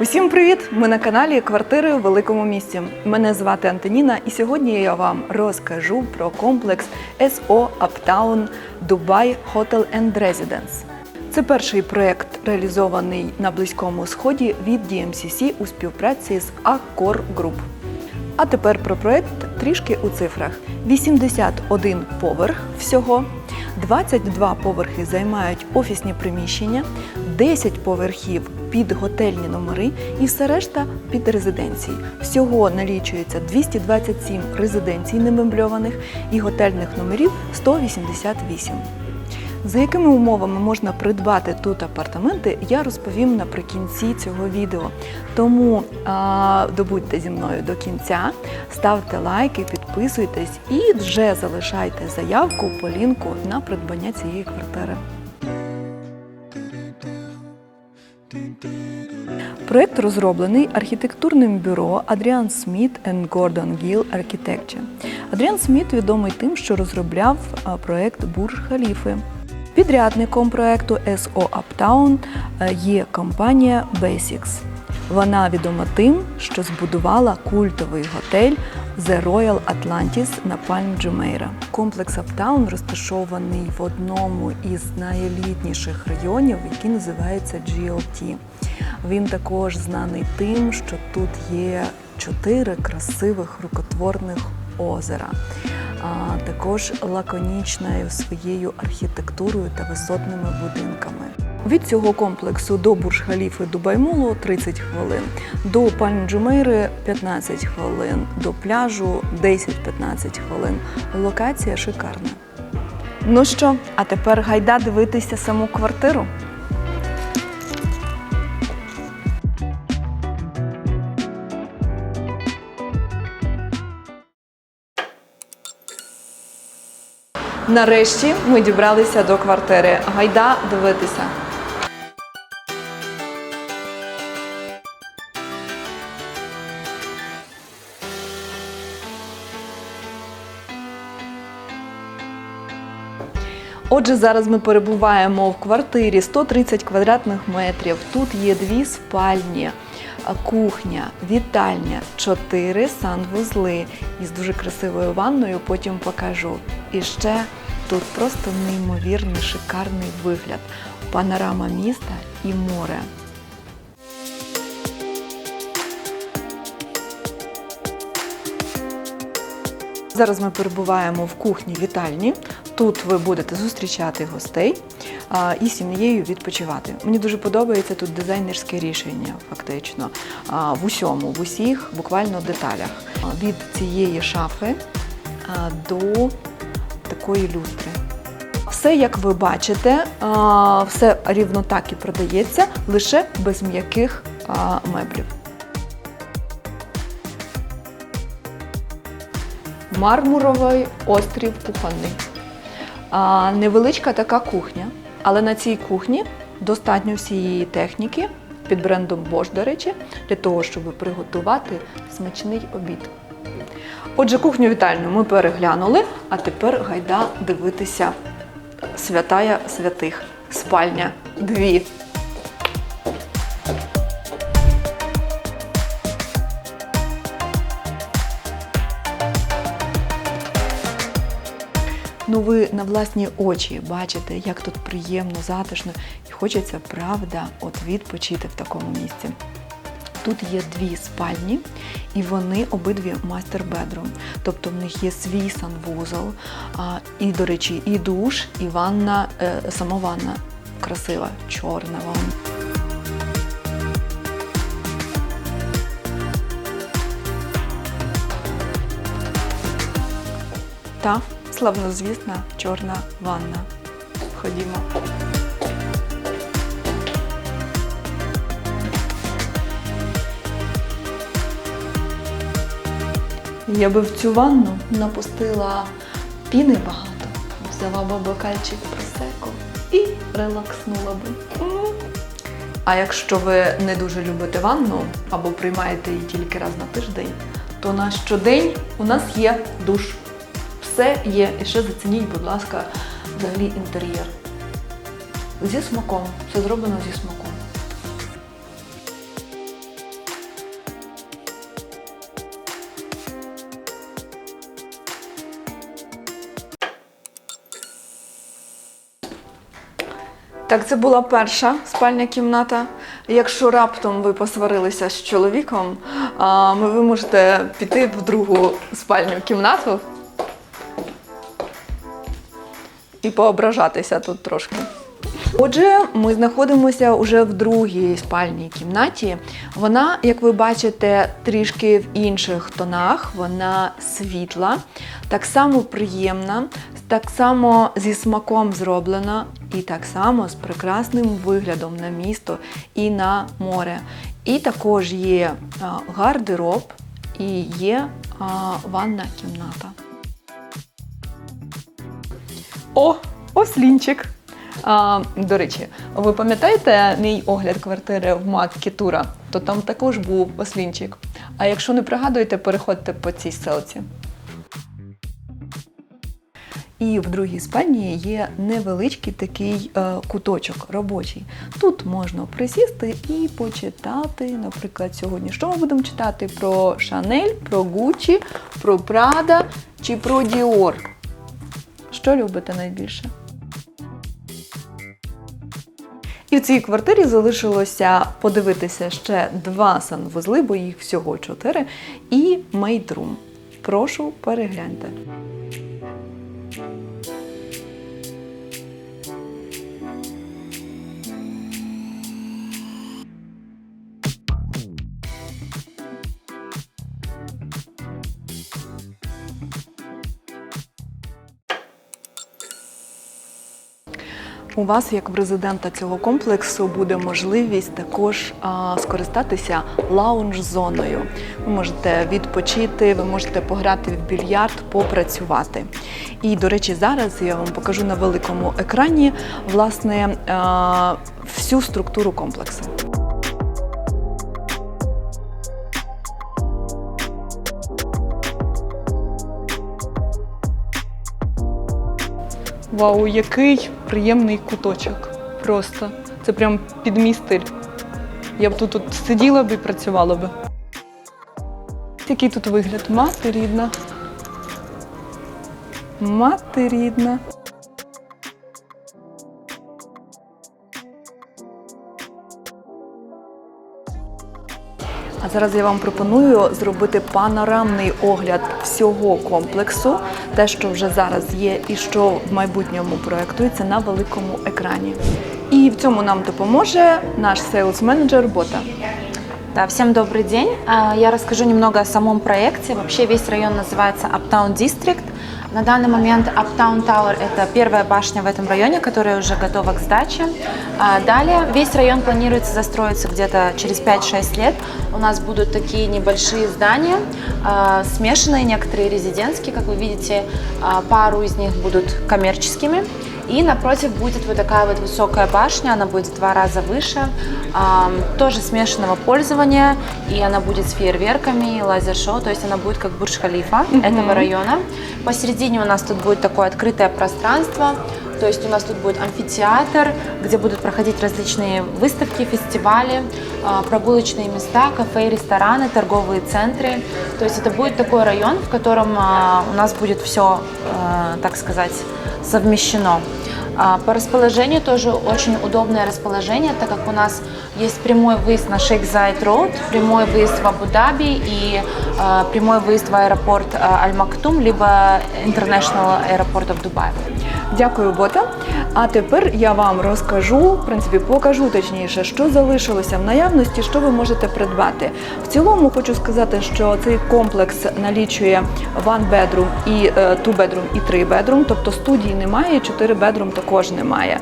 Усім привіт! Ми на каналі Квартири у великому місті. Мене звати Антоніна, і сьогодні я вам розкажу про комплекс SO Uptown Dubai Hotel and Residence. Це перший проект, реалізований на Близькому Сході від DMCC у співпраці з Accor Group. А тепер про проект трішки у цифрах: 81 поверх всього. 22 поверхи займають офісні приміщення, 10 поверхів під готельні номери і все решта під резиденції. Всього налічується 227 резиденцій немебльованих і готельних номерів 188. За якими умовами можна придбати тут апартаменти, я розповім наприкінці цього відео. Тому а, добудьте зі мною до кінця, ставте лайки, підписуйтесь і вже залишайте заявку по лінку на придбання цієї квартири. Проект розроблений архітектурним бюро Adrian Smith and Gordon Gill Architecture. Adrian Smith відомий тим, що розробляв а, проект Бурж Халіфи. Підрядником проекту SO Uptown е, є компанія Basics. Вона відома тим, що збудувала культовий готель The Royal Atlantis на Пальм Джумейра. Комплекс Uptown розташований в одному із найелітніших районів, який називається GLT. Він також знаний тим, що тут є чотири красивих рукотворних озера, а також лаконічною своєю архітектурою та висотними будинками. Від цього комплексу до Бурж-Халіфи Дубаймолу 30 хвилин, до Пальм Джумейри 15 хвилин, до пляжу 10-15 хвилин. Локація шикарна. Ну що, а тепер гайда дивитися саму квартиру. Нарешті ми дібралися до квартири. Гайда дивитися. Отже, зараз ми перебуваємо в квартирі 130 квадратних метрів. Тут є дві спальні, кухня, вітальня, чотири санвузли із дуже красивою ванною. Потім покажу. І ще тут просто неймовірний шикарний вигляд. Панорама міста і море. Зараз ми перебуваємо в кухні вітальні. Тут ви будете зустрічати гостей і сім'єю відпочивати. Мені дуже подобається тут дизайнерське рішення, фактично, в усьому, в усіх буквально деталях. Від цієї шафи до такої люстри. Все, як ви бачите, все рівно так і продається, лише без м'яких меблів. Мармуровий острів кухонний. Невеличка така кухня, але на цій кухні достатньо всієї техніки під брендом Bosch, до речі, для того, щоб приготувати смачний обід. Отже, кухню вітальню ми переглянули, а тепер гайда дивитися святая святих. Спальня дві. Ну, ви на власні очі бачите, як тут приємно, затишно, і хочеться, правда, от відпочити в такому місці. Тут є дві спальні, і вони обидві мастер-бедрум. Тобто в них є свій санвузол, і, до речі, і душ, і ванна, е, сама ванна красива, чорна ванна. Та славнозвісна чорна ванна. Ходімо. Я би в цю ванну напустила піни багато, взяла би бокальчик просеко і релакснула би. А якщо ви не дуже любите ванну або приймаєте її тільки раз на тиждень, то на щодень у нас є душ. Все є. І ще зацініть, будь ласка, взагалі інтер'єр. Зі смаком. Все зроблено зі смаком. Так, це була перша спальня кімната. Якщо раптом ви посварилися з чоловіком, ви можете піти в другу спальню кімнату і поображатися тут трошки. Отже, ми знаходимося уже в другій спальній кімнаті. Вона, як ви бачите, трішки в інших тонах. Вона світла, так само приємна, так само зі смаком зроблена, і так само з прекрасним виглядом на місто і на море. І також є гардероб і є ванна кімната. О, ослінчик. А, до речі, ви пам'ятаєте мій огляд квартири в МАК Кітура? То там також був ослінчик. А якщо не пригадуєте, переходьте по цій селці. І в другій спальні є невеличкий такий е, куточок робочий. Тут можна присісти і почитати, наприклад, сьогодні. Що ми будемо читати про Шанель, про Гуччі, про Прада чи про Діор? Що любите найбільше? І в цій квартирі залишилося подивитися ще два санвузли, бо їх всього чотири, і мейдрум. Прошу, перегляньте. Вас, як в резидента цього комплексу, буде можливість також а, скористатися лаунж-зоною. Ви можете відпочити, ви можете пограти в більярд, попрацювати. І, до речі, зараз я вам покажу на великому екрані власне а, всю структуру комплексу. Вау, який приємний куточок. Просто. Це прям під мій стиль. Я б тут, тут сиділа б і працювала б. Який тут вигляд? Мати рідна. Мати рідна. Зараз я вам пропоную зробити панорамний огляд всього комплексу, те, що вже зараз є, і що в майбутньому проектується на великому екрані. І в цьому нам допоможе наш сейлс-менеджер Бота. Да, всем добрый день. Я расскажу немного о самом проекте. Вообще весь район называется Uptown District. На данный момент Uptown Tower – это первая башня в этом районе, которая уже готова к сдаче. А Далее весь район планируется застроиться где-то через 5-6 лет. У нас будут такие небольшие здания, а, смешанные, некоторые резидентские, как вы видите, а, пару из них будут коммерческими. И напротив будет вот такая вот высокая башня, она будет в два раза выше, тоже смешанного пользования, и она будет с фейерверками, лазер-шоу, то есть она будет как Бурдж-Халифа этого района. Посередине у нас тут будет такое открытое пространство, то есть у нас тут будет амфитеатр, где будут проходить различные выставки, фестивали, а, прогулочные места, кафе, рестораны, торговые центры. То есть это будет такой район, в котором а, у нас будет все, так сказать, совмещено. А, По расположению тоже очень удобное расположение, так как у нас есть прямой выезд на Шейх Зайд Роуд, прямой выезд в Абу-Даби и а, прямой выезд в аэропорт а, Аль-Мактум, либо International Airport of Dubai. Дякую, Бота. А тепер я вам розкажу, в принципі, покажу точніше, що залишилося в наявності, що ви можете придбати. В цілому хочу сказати, що цей комплекс налічує one bedroom і е, two bedroom і three bedroom, тобто студії немає, 4 bedroom також немає.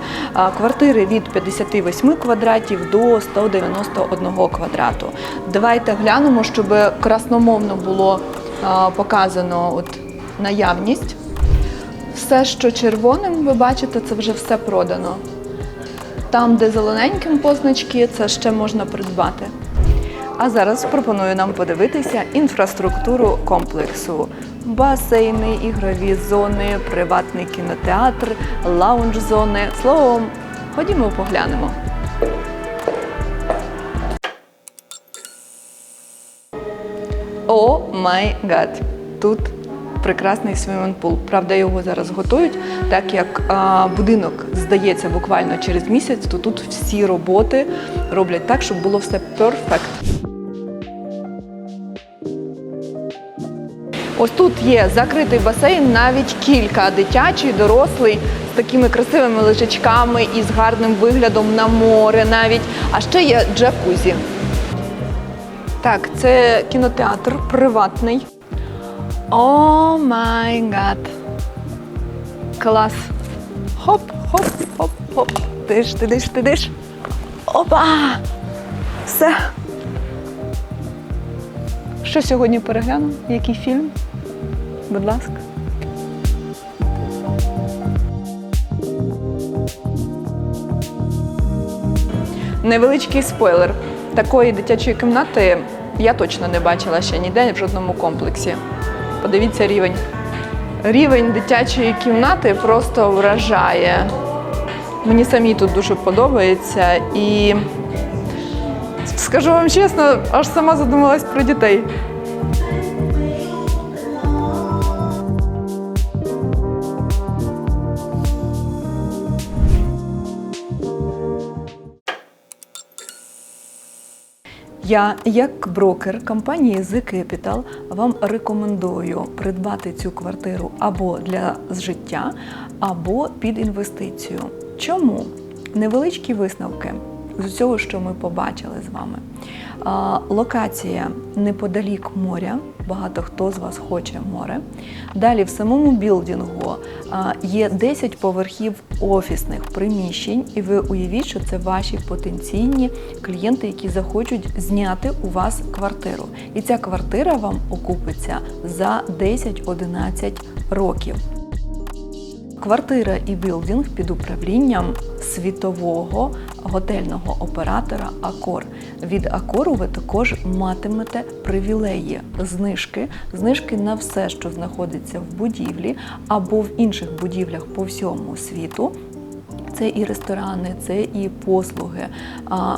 Квартири від 58 квадратів до 191 квадрату. Давайте глянемо, щоб красномовно було показано от наявність. Все, що червоним, ви бачите, це вже все продано. Там, де зелененьким позначки, це ще можна придбати. А зараз пропоную нам подивитися інфраструктуру комплексу: басейни, ігрові зони, приватний кінотеатр, лаунж-зони. Словом, ходімо поглянемо. О май гад! Тут прекрасний свімінг-пул. Правда, його зараз готують, так як а, будинок здається буквально через місяць, то тут всі роботи роблять так, щоб було все перфект. Ось тут є закритий басейн, навіть кілька дитячий, дорослий, з такими красивими лежачками і з гарним виглядом на море навіть. А ще є джакузі. Так, це кінотеатр приватний. О май гад. Клас. Хоп, хоп, хоп, хоп. Тиш, тидиш, тидиш. Опа! Все. Що сьогодні перегляну? Який фільм? Будь ласка. Невеличкий спойлер. Такої дитячої кімнати я точно не бачила ще ніде в жодному комплексі. Подивіться рівень. Рівень дитячої кімнати просто вражає. Мені самій тут дуже подобається і скажу вам чесно, аж сама задумалась про дітей. Я, як брокер компанії The Capital, вам рекомендую придбати цю квартиру або для життя, або під інвестицію. Чому? Невеличкі висновки з усього, що ми побачили з вами. Локація неподалік моря. Багато хто з вас хоче море. Далі в самому білдингу є 10 поверхів офісних приміщень, і ви уявіть, що це ваші потенційні клієнти, які захочуть зняти у вас квартиру. І ця квартира вам окупиться за 10-11 років. Квартира і білдинг під управлінням світового готельного оператора Акор. Від Акору ви також матимете привілеї, знижки, знижки на все, що знаходиться в будівлі або в інших будівлях по всьому світу. Це і ресторани, це і послуги.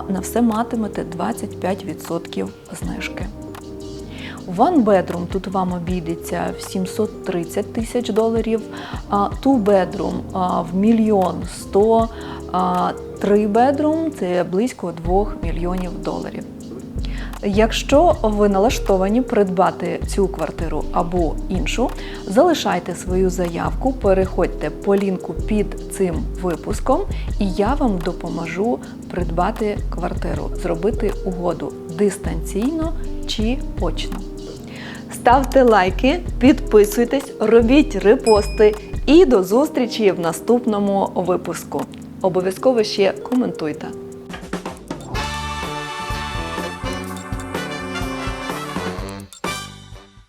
На все матимете 25% знижки. One bedroom тут вам обійдеться в 730 тисяч доларів, two bedroom в мільйон сто, а bedroom – це близько 2 мільйонів доларів. Якщо ви налаштовані придбати цю квартиру або іншу, залишайте свою заявку, переходьте по лінку під цим випуском, і я вам допоможу придбати квартиру, зробити угоду дистанційно чи очно. Ставте лайки, підписуйтесь, робіть репости і до зустрічі в наступному випуску. Обов'язково ще коментуйте.